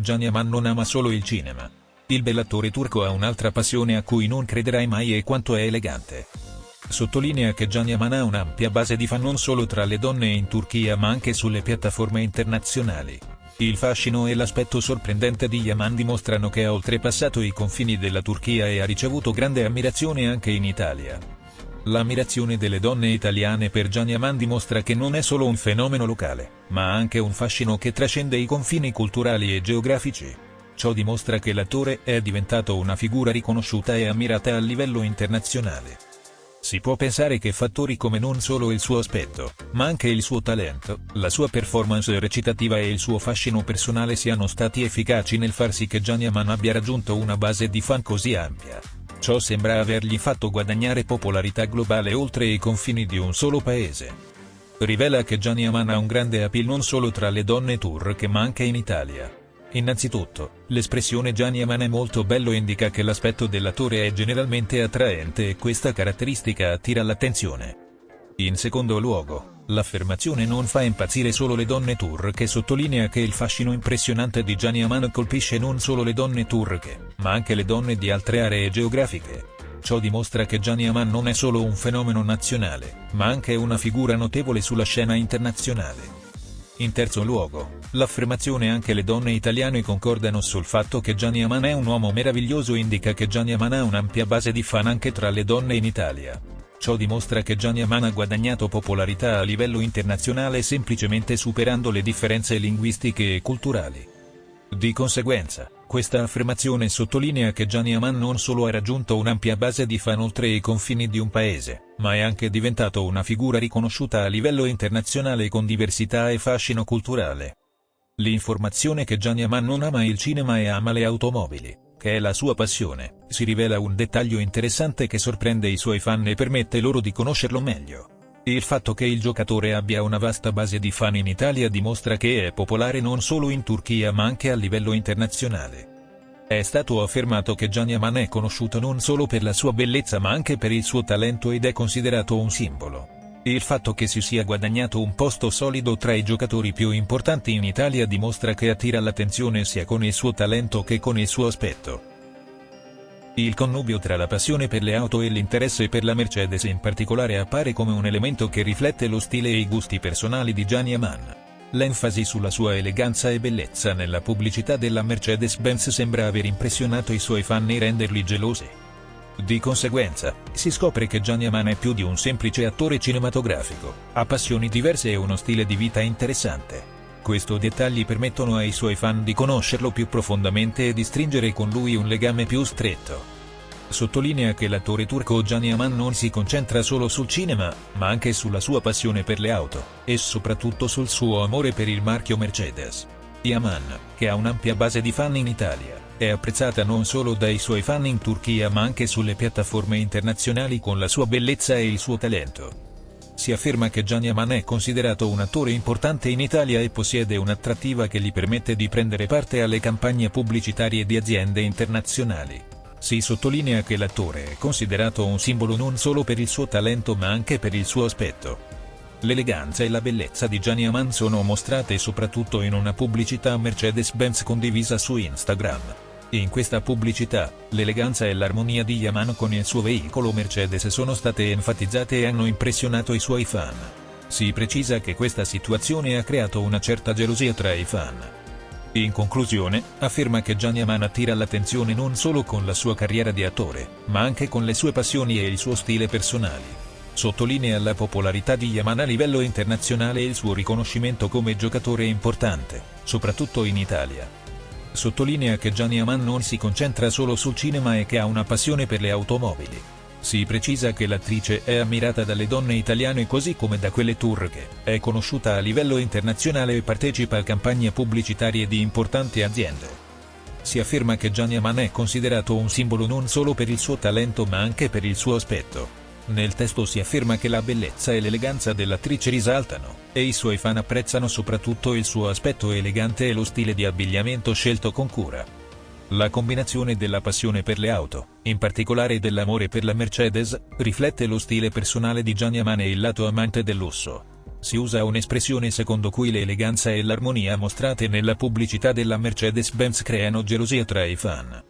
Gianni Aman non ama solo il cinema. Il bell'attore turco ha un'altra passione a cui non crederai mai e quanto è elegante. Sottolinea che Gianni Aman ha un'ampia base di fan non solo tra le donne in Turchia ma anche sulle piattaforme internazionali. Il fascino e l'aspetto sorprendente di Yaman dimostrano che ha oltrepassato i confini della Turchia e ha ricevuto grande ammirazione anche in Italia. L'ammirazione delle donne italiane per Gianni Yaman dimostra che non è solo un fenomeno locale, ma anche un fascino che trascende i confini culturali e geografici. Ciò dimostra che l'attore è diventato una figura riconosciuta e ammirata a livello internazionale. Si può pensare che fattori come non solo il suo aspetto, ma anche il suo talento, la sua performance recitativa e il suo fascino personale siano stati efficaci nel far sì che Gianni Aman abbia raggiunto una base di fan così ampia. Ciò sembra avergli fatto guadagnare popolarità globale oltre i confini di un solo paese. Rivela che Gianni Aman ha un grande appeal non solo tra le donne turche ma anche in Italia. Innanzitutto, l'espressione Gianni Aman è molto bello indica che l'aspetto dell'attore è generalmente attraente e questa caratteristica attira l'attenzione. In secondo luogo, l'affermazione non fa impazzire solo le donne turche sottolinea che il fascino impressionante di Gianni Aman colpisce non solo le donne turche, ma anche le donne di altre aree geografiche. Ciò dimostra che Gianni Aman non è solo un fenomeno nazionale, ma anche una figura notevole sulla scena internazionale. In terzo luogo, l'affermazione anche le donne italiane concordano sul fatto che Gianni Aman è un uomo meraviglioso indica che Gianni Aman ha un'ampia base di fan anche tra le donne in Italia. Ciò dimostra che Gianni Aman ha guadagnato popolarità a livello internazionale semplicemente superando le differenze linguistiche e culturali. Di conseguenza, questa affermazione sottolinea che Gianni Aman non solo ha raggiunto un'ampia base di fan oltre i confini di un paese, ma è anche diventato una figura riconosciuta a livello internazionale con diversità e fascino culturale. L'informazione che Gianni Aman non ama il cinema e ama le automobili, che è la sua passione, si rivela un dettaglio interessante che sorprende i suoi fan e permette loro di conoscerlo meglio. Il fatto che il giocatore abbia una vasta base di fan in Italia dimostra che è popolare non solo in Turchia ma anche a livello internazionale. È stato affermato che Gianni Aman è conosciuto non solo per la sua bellezza ma anche per il suo talento ed è considerato un simbolo. Il fatto che si sia guadagnato un posto solido tra i giocatori più importanti in Italia dimostra che attira l'attenzione sia con il suo talento che con il suo aspetto. Il connubio tra la passione per le auto e l'interesse per la Mercedes in particolare appare come un elemento che riflette lo stile e i gusti personali di Gianni Aman. L'enfasi sulla sua eleganza e bellezza nella pubblicità della Mercedes-Benz sembra aver impressionato i suoi fan e renderli gelosi. Di conseguenza, si scopre che Gianni Aman è più di un semplice attore cinematografico, ha passioni diverse e uno stile di vita interessante. Questi dettagli permettono ai suoi fan di conoscerlo più profondamente e di stringere con lui un legame più stretto. Sottolinea che l'attore turco Gianni Aman non si concentra solo sul cinema, ma anche sulla sua passione per le auto, e soprattutto sul suo amore per il marchio Mercedes. Yaman, che ha un'ampia base di fan in Italia, è apprezzata non solo dai suoi fan in Turchia ma anche sulle piattaforme internazionali con la sua bellezza e il suo talento. Si afferma che Gianni Aman è considerato un attore importante in Italia e possiede un'attrattiva che gli permette di prendere parte alle campagne pubblicitarie di aziende internazionali. Si sottolinea che l'attore è considerato un simbolo non solo per il suo talento ma anche per il suo aspetto. L'eleganza e la bellezza di Gianni Aman sono mostrate soprattutto in una pubblicità Mercedes-Benz condivisa su Instagram. In questa pubblicità, l'eleganza e l'armonia di Yaman con il suo veicolo Mercedes sono state enfatizzate e hanno impressionato i suoi fan. Si precisa che questa situazione ha creato una certa gelosia tra i fan. In conclusione, afferma che Gianni Aman attira l'attenzione non solo con la sua carriera di attore, ma anche con le sue passioni e il suo stile personali. Sottolinea la popolarità di Yaman a livello internazionale e il suo riconoscimento come giocatore importante, soprattutto in Italia. Sottolinea che Gianni Aman non si concentra solo sul cinema e che ha una passione per le automobili. Si precisa che l'attrice è ammirata dalle donne italiane così come da quelle turche, è conosciuta a livello internazionale e partecipa a campagne pubblicitarie di importanti aziende. Si afferma che Gianni Aman è considerato un simbolo non solo per il suo talento ma anche per il suo aspetto. Nel testo si afferma che la bellezza e l'eleganza dell'attrice risaltano, e i suoi fan apprezzano soprattutto il suo aspetto elegante e lo stile di abbigliamento scelto con cura. La combinazione della passione per le auto, in particolare dell'amore per la Mercedes, riflette lo stile personale di Gianni Aman e il lato amante del lusso. Si usa un'espressione secondo cui l'eleganza e l'armonia mostrate nella pubblicità della Mercedes-Benz creano gelosia tra i fan.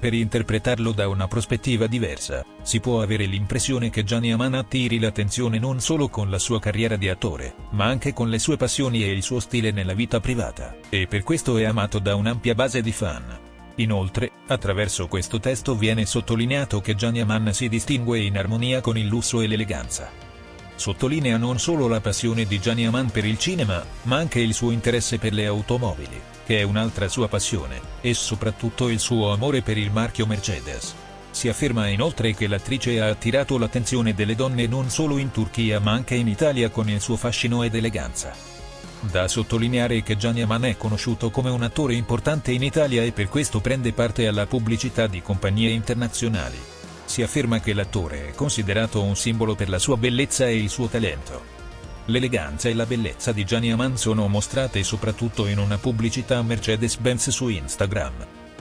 Per interpretarlo da una prospettiva diversa, si può avere l'impressione che Gianni Aman attiri l'attenzione non solo con la sua carriera di attore, ma anche con le sue passioni e il suo stile nella vita privata, e per questo è amato da un'ampia base di fan. Inoltre, attraverso questo testo viene sottolineato che Gianni Aman si distingue in armonia con il lusso e l'eleganza. Sottolinea non solo la passione di Gianni Aman per il cinema, ma anche il suo interesse per le automobili che è un'altra sua passione, e soprattutto il suo amore per il marchio Mercedes. Si afferma inoltre che l'attrice ha attirato l'attenzione delle donne non solo in Turchia ma anche in Italia con il suo fascino ed eleganza. Da sottolineare che Gianni Aman è conosciuto come un attore importante in Italia e per questo prende parte alla pubblicità di compagnie internazionali. Si afferma che l'attore è considerato un simbolo per la sua bellezza e il suo talento. L'eleganza e la bellezza di Gianni Aman sono mostrate soprattutto in una pubblicità Mercedes-Benz su Instagram.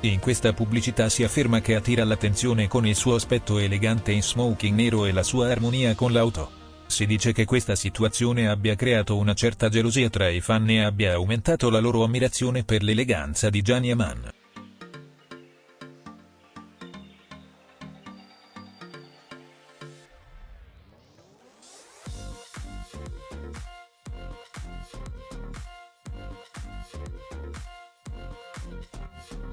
In questa pubblicità si afferma che attira l'attenzione con il suo aspetto elegante in smoking nero e la sua armonia con l'auto. Si dice che questa situazione abbia creato una certa gelosia tra i fan e abbia aumentato la loro ammirazione per l'eleganza di Gianni Aman.